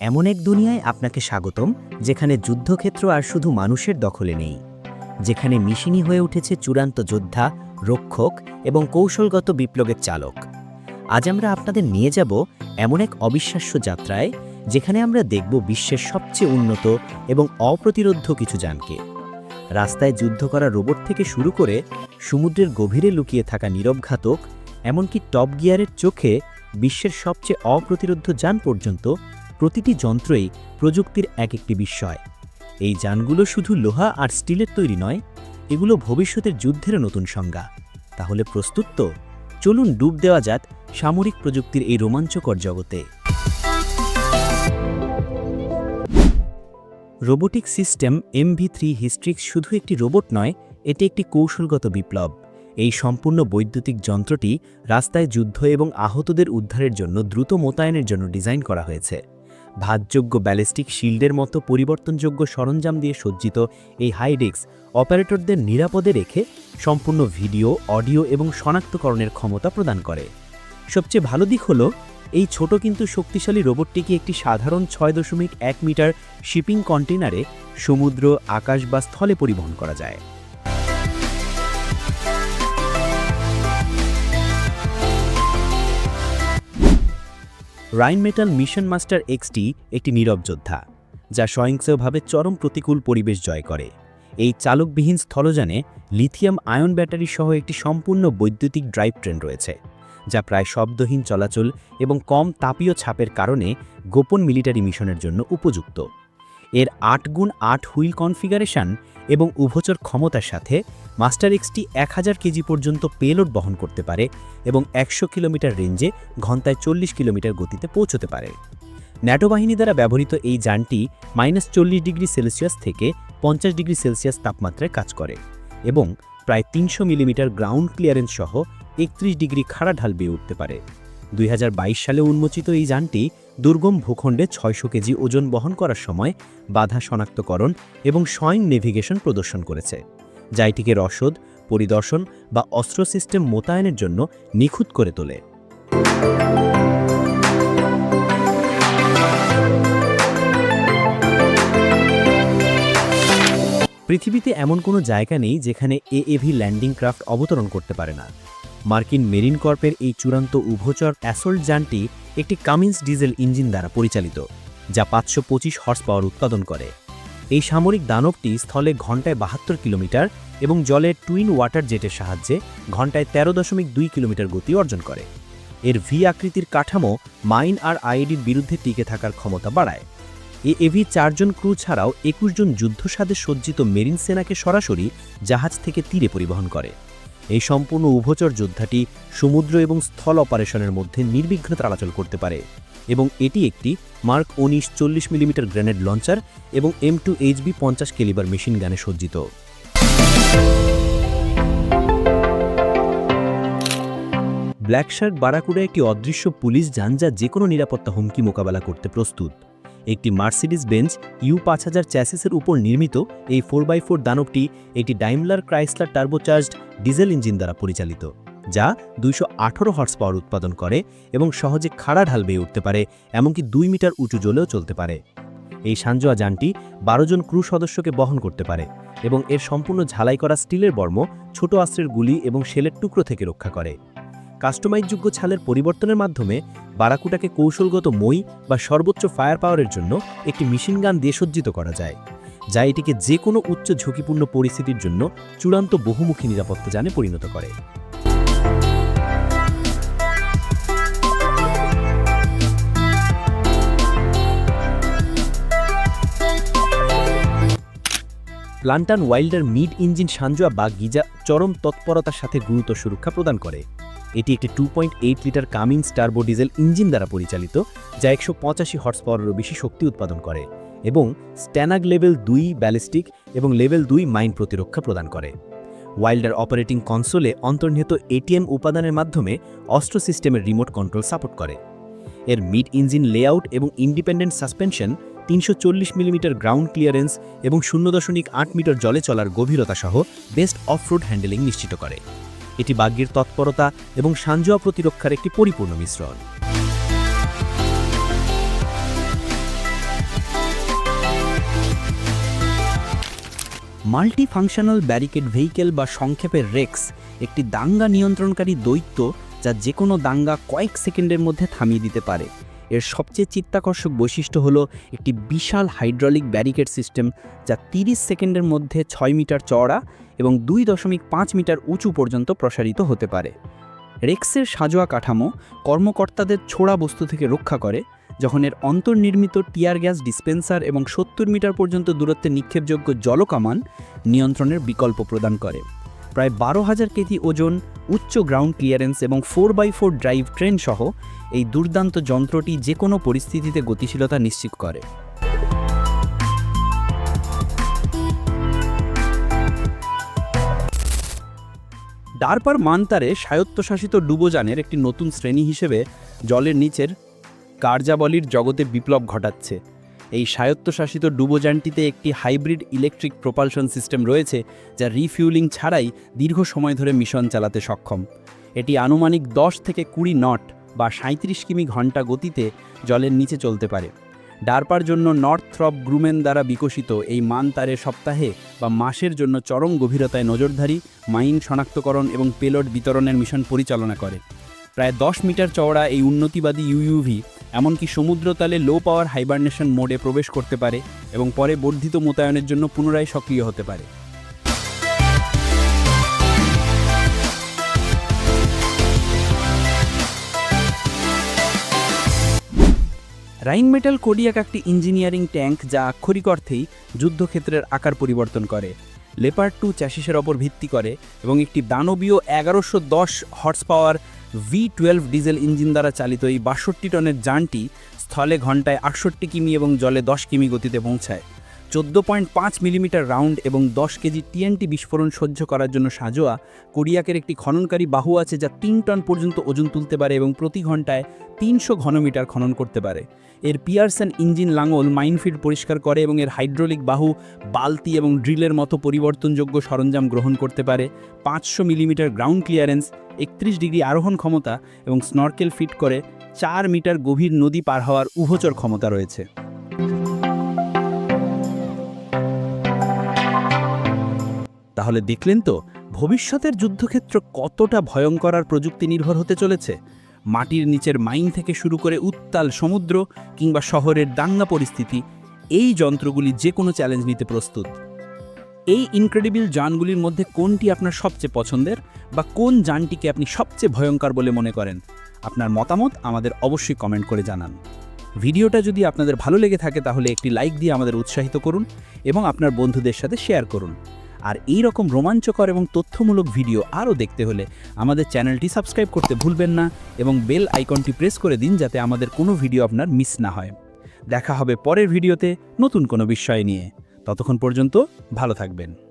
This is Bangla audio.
এমন এক দুনিয়ায় আপনাকে স্বাগতম, যেখানে যুদ্ধক্ষেত্র আর শুধু মানুষের দখলে নেই। যেখানে মিশিনি হয়ে উঠেছে চূড়ান্ত যোদ্ধা, রক্ষক এবং কৌশলগত বিপ্লবের চালক। আজ আমরা আপনাদের নিয়ে যাব এমন এক অবিশ্বাস্য যাত্রায়, যেখানে আমরা দেখব বিশ্বের সবচেয়ে উন্নত এবং অপ্রতিরোধ্য কিছু যানকে। রাস্তায় যুদ্ধ করা রোবট থেকে শুরু করে সমুদ্রের গভীরে লুকিয়ে থাকা নীরবঘাতক এমনকি টপ গিয়ারের চোখে বিশ্বের সবচেয়ে অপ্রতিরোধ যান পর্যন্ত প্রতিটি যন্ত্রই প্রযুক্তির এক একটি বিস্ময় এই যানগুলো শুধু লোহা আর স্টিলের তৈরি নয়, এগুলো ভবিষ্যতের যুদ্ধের নতুন সংজ্ঞা। তাহলে প্রস্তুত তো? চলুন ডুব দেওয়া যাক সামরিক প্রযুক্তির এই রোমাঞ্চকর জগতে। Robotic system MV three Hystrix শুধু একটি রোবট নয়, এটি একটি কৌশলগত বিপ্লব। এই সম্পূর্ণ বৈদ্যুতিক যন্ত্রটি রাস্তায় যুদ্ধ এবং আহতদের উদ্ধারের জন্য দ্রুত মোতায়েনের জন্য ডিজাইন করা হয়েছে। ভাতযোগ্য ব্যালিস্টিক শিল্ডের মতো পরিবর্তনযোগ্য সরঞ্জাম দিয়ে সজ্জিত এই হাইডিক্স অপারেটরদের নিরাপদে রেখে সম্পূর্ণ ভিডিও, অডিও এবং শনাক্তকরণের ক্ষমতা প্রদান করে। সবচেয়ে ভালো দিক হল, এই ছোট কিন্তু শক্তিশালী রোবটটিকে একটি সাধারণ ছয় দশমিক এক মিটার শিপিং কন্টেনারে সমুদ্র, আকাশ বা স্থলে পরিবহন করা যায়। রাইনমেটাল মিশন মাস্টার এক্সটি একটি নীরব যোদ্ধা, যা স্বয়ংক্রিয়ভাবে চরম প্রতিকূল পরিবেশ জয় করে। এই চালকবিহীন স্থলযানে লিথিয়াম আয়ন ব্যাটারি সহ একটি সম্পূর্ণ বৈদ্যুতিক ড্রাইভ ট্রেন রয়েছে, যা প্রায় শব্দহীন চলাচল এবং কম তাপীয় ছাপের কারণে গোপন মিলিটারি মিশনের জন্য উপযুক্ত। এর আট গুণ আট হুইল কনফিগারেশন এবং উভচর ক্ষমতার সাথে মাস্টার এক্সটি এক হাজার কেজি পর্যন্ত পেলোড বহন করতে পারে এবং একশো কিলোমিটার রেঞ্জে ঘন্টায় চল্লিশ কিলোমিটার গতিতে পৌঁছতে পারে। ন্যাটো বাহিনী দ্বারা ব্যবহৃত এই যানটি মাইনাস চল্লিশ ডিগ্রি সেলসিয়াস থেকে পঞ্চাশ ডিগ্রি সেলসিয়াস তাপমাত্রায় কাজ করে এবং প্রায় তিনশো মিলিমিটার গ্রাউন্ড ক্লিয়ারেন্স সহ একত্রিশ ডিগ্রি খাড়া ঢাল বেয়ে উঠতে পারে। দুই হাজার বাইশ সালে উন্মোচিত এই যানটি দুর্গম ভূখণ্ডে ছয়শো কেজি ওজন বহন করার সময় বাধা শনাক্তকরণ এবং স্বয়ং নেভিগেশন প্রদর্শন করেছে। যা এটিকে রসদ পরিদর্শন বা অস্ত্র সিস্টেম মোতায়েনের জন্য নিখুঁত করে তোলে। পৃথিবীতে এমন কোনো জায়গা নেই যেখানে এএভি ল্যান্ডিং ক্রাফট অবতরণ করতে পারে না। মার্কিন মেরিন কর্পের এই চূড়ান্ত উভচর অ্যাসল্ট যানটি একটি কামিন্স ডিজেল ইঞ্জিন দ্বারা পরিচালিত, যা পাঁচশো পঁচিশ হর্স পাওয়ার উৎপাদন করে। এই সামরিক দানবটি স্থলে ঘন্টায় বাহাত্তর কিলোমিটার এবং জলের টুইন ওয়াটার জেটের সাহায্যে ঘন্টায় তেরো দশমিক দুই কিলোমিটার গতি অর্জন করে। এর ভি আকৃতির কাঠামো মাইন আর আইডির বিরুদ্ধে টিকে থাকার ক্ষমতা বাড়ায়। এ এভি চারজন ক্রু ছাড়াও একুশ জন যুদ্ধসাদে সজ্জিত মেরিন সেনাকে সরাসরি জাহাজ থেকে তীরে পরিবহন করে। এই সম্পূর্ণ উভচর যোদ্ধাটি সমুদ্র এবং স্থল অপারেশনের মধ্যে নির্বিঘ্ন চলাচল করতে পারে এবং এটি একটি মার্ক উনিশ চল্লিশ মিলিমিটার গ্রেনেড লঞ্চার এবং এম টু এইচবি পঞ্চাশ কেলিবার মেশিন গানে সজ্জিত। ব্ল্যাক শার্ক বারাকুড়া একটি অদৃশ্য পুলিশ যান যা যে কোনো নিরাপত্তা হুমকি মোকাবেলা করতে প্রস্তুত। একটি মার্সিডিস বেঞ্চ ইউ পাঁচ হাজার চ্যাসিসের উপর নির্মিত এই ফোর বাই ফোর দানবটি একটি Daimler Chrysler turbocharged diesel engine দ্বারা পরিচালিত, যা দুইশো আঠারো হর্স পাওয়ার উৎপাদন করে এবং সহজে খাড়া ঢাল বেয়ে উঠতে পারে, এমনকি দুই মিটার উঁচু জলেও চলতে পারে। এই সানজোয়া যানটি বারো জন ক্রু সদস্যকে বহন করতে পারে এবং এর সম্পূর্ণ ঝালাই করা স্টিলের বর্ম, ছোট অস্ত্রের গুলি এবং শেলের টুকরো থেকে রক্ষা করে। কাস্টমাইজযোগ্য ছালের পরিবর্তনের মাধ্যমে বারাকুটাকে কৌশলগত মই বা সর্বোচ্চ ফায়ার পাওয়ারের জন্য একটি মেশিন গান দিয়ে সজ্জিত করা যায়, যা এটিকে যে কোনো উচ্চ ঝুঁকিপূর্ণ পরিস্থিতির জন্য চূড়ান্ত বহুমুখী নিরাপত্তা যানে পরিণত করে। প্লান্টান ওয়াইল্ডার মিড ইঞ্জিন সানজোয়া বা গিজা চরম তৎপরতার সাথে গুরুত্ব সুরক্ষা প্রদান করে। এটি একটি two point eight litre Cummins turbo diesel engine দ্বারা পরিচালিত, যা একশো পঁচাশি হর্স পাওয়ারেরও বেশি শক্তি উৎপাদন করে এবং স্ট্যানাগ লেভেল দুই ব্যালিস্টিক এবং লেভেল দুই মাইন প্রতিরক্ষা প্রদান করে। ওয়াইল্ডার অপারেটিং কনসোলে অন্তর্নিহিত এটিএম উপাদানের মাধ্যমে অস্ত্র সিস্টেমের রিমোট কন্ট্রোল সাপোর্ট করে। এর মিড ইঞ্জিন লেআউট এবং ইন্ডিপেন্ডেন্ট সাসপেনশন তিনশো চল্লিশ মিলিমিটার গ্রাউন্ড ক্লিয়ারেন্স এবং শূন্য দশমিক আট মিটার জলে চলার গভীরতা সহ বেস্ট অফ রোড হ্যান্ডেলিং নিশ্চিত করে। এটি বাগ্যের তৎপরতা এবং সাঞ্জোয়া প্রতিরক্ষার একটি পরিপূর্ণ মিশ্রণ। মাল্টি ফাংশনাল ব্যারিকেড ভেহিকেল বা সংক্ষেপের রেক্স একটি দাঙ্গা নিয়ন্ত্রণকারী দৈত্য যা যে কোনো দাঙ্গা কয়েক সেকেন্ডের মধ্যে থামিয়ে দিতে পারে। এর সবচেয়ে চিত্তাকর্ষক বৈশিষ্ট্য হলো একটি বিশাল হাইড্রলিক ব্যারিকেড সিস্টেম যা 30 সেকেন্ডের মধ্যে ছয় মিটার চওড়া এবং দুই দশমিক পাঁচ মিটার উঁচু পর্যন্ত প্রসারিত হতে পারে। রেক্সের সাজোয়া কাঠামো কর্মকর্তাদের ছোড়া বস্তু থেকে রক্ষা করে, যখন এর অন্তর্নির্মিত টিয়ার গ্যাস ডিসপেন্সার এবং সত্তর মিটার পর্যন্ত দূরত্বে নিক্ষেপযোগ্য জলকামান নিয়ন্ত্রণের বিকল্প প্রদান করে। প্রায় বারো হাজার কেজি ওজন, উচ্চ গ্রাউন্ড ক্লিয়ারেন্স এবং four by four drive train সহ এই দুর্দান্ত যন্ত্রটি যে কোনো পরিস্থিতিতে গতিশীলতা নিশ্চিত করে। ডারপার মান্তারে স্বায়ত্তশাসিত ডুবোযানের একটি নতুন শ্রেণি হিসেবে জলের নিচের কার্যাবলীর জগতে বিপ্লব ঘটাচ্ছে। এই স্বায়ত্তশাসিত ডুবোযানটিতে একটি হাইব্রিড ইলেকট্রিক প্রোপালশন সিস্টেম রয়েছে, যা রিফিউলিং ছাড়াই দীর্ঘ সময় ধরে মিশন চালাতে সক্ষম। এটি আনুমানিক দশ থেকে কুড়ি নট বা সাঁত্রিশ কিমি ঘণ্টা গতিতে জলের নিচে চলতে পারে। ডারপার জন্য নর্থ থ্রপ গ্রুমেন দ্বারা বিকশিত এই মান তারের সপ্তাহে বা মাসের জন্য চরম গভীরতায় নজরধারী মাইন শনাক্তকরণ এবং পেলোড বিতরণের মিশন পরিচালনা করে। প্রায় দশ মিটার চওড়া এই উন্নতিবাদী ইউইউভি এমনকি সমুদ্রতলে লো পাওয়ার হাইবারনেশন মোডে প্রবেশ করতে পারে এবং পরে বর্ধিত মোতায়েনের জন্য পুনরায় সক্রিয় হতে পারে। রাইনমেটাল কোডিয়াক একটি ইঞ্জিনিয়ারিং ট্যাঙ্ক যা আক্ষরিক অর্থেই যুদ্ধক্ষেত্রের আকার পরিবর্তন করে। লেপার টু চ্যাসিসের ওপর ভিত্তি করে এবং একটি দানবীয় এগারোশো দশ horse power V twelve diesel engine দ্বারা চালিত এই বাষট্টি টনের যানটি স্থলে ঘন্টায় আটষট্টি কিমি এবং জলে দশ কিমি গতিতে পৌঁছায়। চোদ্দ পয়েন্ট পাঁচ মিলিমিটার রাউন্ড এবং দশ কেজি টিএনটি বিস্ফোরণ সহ্য করার জন্য সাজোয়া কোরিয়াকের একটি খননকারী বাহু আছে যা তিন টন পর্যন্ত ওজন তুলতে পারে এবং প্রতি ঘন্টায় তিনশো ঘনমিটার খনন করতে পারে। এর পিয়ারসন ইঞ্জিন লাঙল মাইনফিল্ড পরিষ্কার করে এবং এর হাইড্রোলিক বাহু, বালতি এবং ড্রিলের মতো পরিবর্তনযোগ্য সরঞ্জাম গ্রহণ করতে পারে। পাঁচশো মিলিমিটার গ্রাউন্ড ক্লিয়ারেন্স, একত্রিশ ডিগ্রি আরোহণ ক্ষমতা এবং স্নরকেল ফিট করে চার মিটার গভীর নদী পার হওয়ার উভচর ক্ষমতা রয়েছে। তাহলে দেখলেন তো, ভবিষ্যতের যুদ্ধক্ষেত্র কতটা ভয়ঙ্কর আর প্রযুক্তি নির্ভর হতে চলেছে। মাটির নিচের মাইন থেকে শুরু করে উত্তাল সমুদ্র কিংবা শহরের দাঙ্গা পরিস্থিতি, এই যন্ত্রগুলি যে কোনো চ্যালেঞ্জ নিতে প্রস্তুত। এই ইনক্রেডিবল যানগুলির মধ্যে কোনটি আপনার সবচেয়ে পছন্দের বা কোন যানটিকে আপনি সবচেয়ে ভয়ঙ্কর বলে মনে করেন? আপনার মতামত আমাদের অবশ্যই কমেন্ট করে জানান। ভিডিওটা যদি আপনাদের ভালো লেগে থাকে তাহলে একটি লাইক দিয়ে আমাদের উৎসাহিত করুন এবং আপনার বন্ধুদের সাথে শেয়ার করুন। আর এই রকম রোমাঞ্চকর এবং তথ্যমূলক ভিডিও আরও দেখতে হলে আমাদের চ্যানেলটি সাবস্ক্রাইব করতে ভুলবেন না এবং বেল আইকনটি প্রেস করে দিন যাতে আমাদের কোনো ভিডিও আপনার মিস না হয়। দেখা হবে পরের ভিডিওতে নতুন কোনো বিষয় নিয়ে। ততক্ষণ পর্যন্ত ভালো থাকবেন।